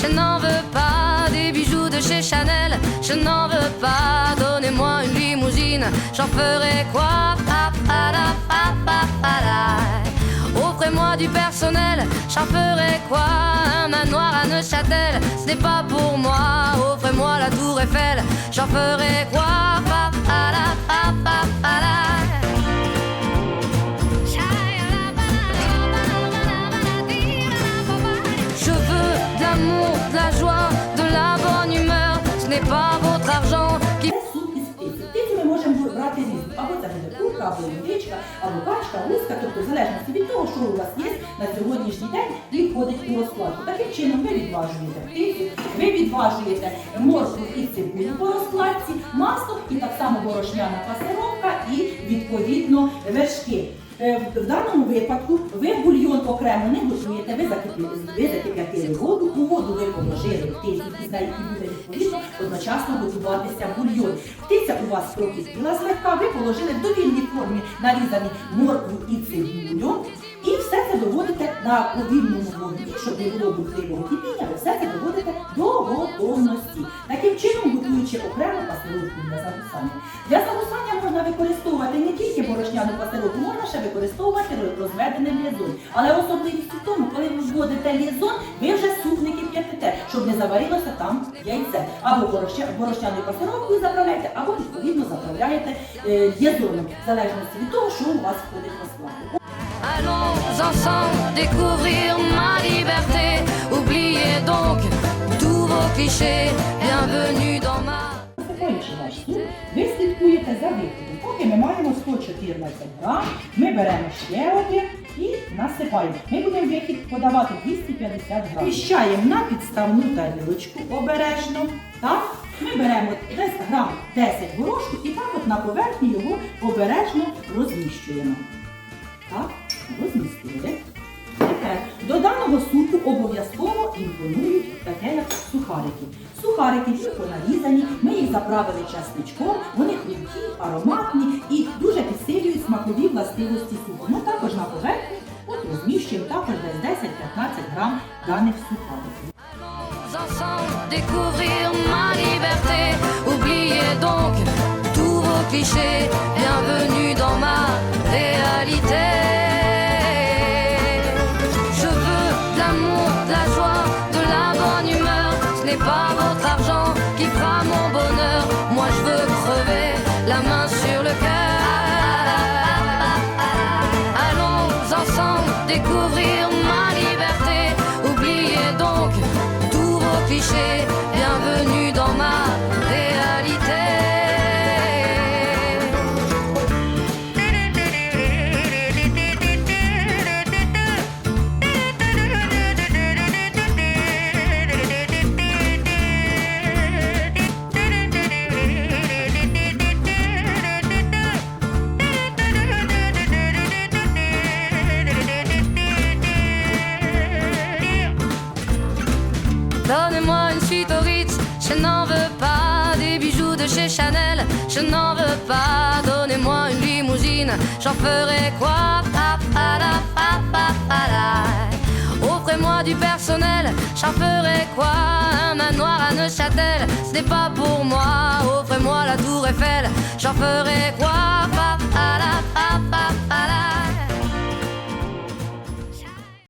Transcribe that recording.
je n'en veux pas des bijoux de chez Chanel, je n'en veux pas. Donnez-moi une limousine, j'en ferai quoi? Offrez-moi du personnel, j'en ferai quoi? Un manoir à Neuchâtel, ce n'est pas pour moi. Offrez-moi la tour Eiffel, j'en ferai quoi? Птицю ми можемо брати різну. Або це курка, або індичка, або качка, гуска, тобто в залежності від того, що у вас є на сьогоднішній день і входить у розкладку. Таким чином ви відважуєте птицю, ви відважуєте моркву і цибулю по розкладці, масло і так само борошняна пасировка і відповідно вершки. Е, В даному випадку ви бульйон окремо не готуєте, ви закип'ятили воду, у воду ви положили птицю, і з нею буде відповідно одночасно готуватися бульйон. Птиця у вас прокипіла злегка, ви положили в довільній формі нарізані моркву і цибулю. І все це доводите на повільному вогні, щоб не було бурхливого кипіння, ви все це доводите до готовності. Таким чином, готуючи окрему пасировку для загусання. Використовувати не тільки борошняну пасировку, можна ще використовувати роз- розведений лізон. Але особливість у тому, коли ви вводите лізон, ви вже суп не кип'ятите, щоб не заварилося там яйце. Або борошня- борошняною пасировкою заправляєте, або відповідно заправляєте е, лізоном, в залежності від того, що у вас входить в розкладку. Allons ensemble découvrir ma liberté. Oubliez donc tous vos clichés. Bienvenue dans ma. Ви слідкуєте за 114 грам, ми беремо ще один і насипаємо. Ми будемо вихід подавати 250 грам. Віщаємо на підставну тарілочку обережно. Так? Ми беремо десь грам 10 горошку і так от на поверхні його обережно розміщуємо. Так, розмістили. Тепер до даного супу обов'язково імпонують таке, як сухарики. Сухарики тільки нарізані, ми їх заправили часничком, вони хрумкі, ароматні і властивості супу. Ну також на поверхні от розміщуємо також десь 10-15 грам даних сухариків. Allons ensemble découvrir ma liberté. Oubliez donc tous vos clichés. Bienvenue dans ma réalité. Je veux de l'amour, de la joie, de la bonne humeur. Ce n'est pas votre découvrir ma liberté. Oubliez donc tous vos clichés. Donnez-moi une suite au Ritz, je n'en veux pas des bijoux de chez Chanel, je n'en veux pas. Donnez-moi une limousine, j'en ferai quoi? Offrez-moi du personnel, j'en ferai quoi? Un manoir à Neuchâtel, ce n'est pas pour moi. Offrez-moi la tour Eiffel, j'en ferai quoi?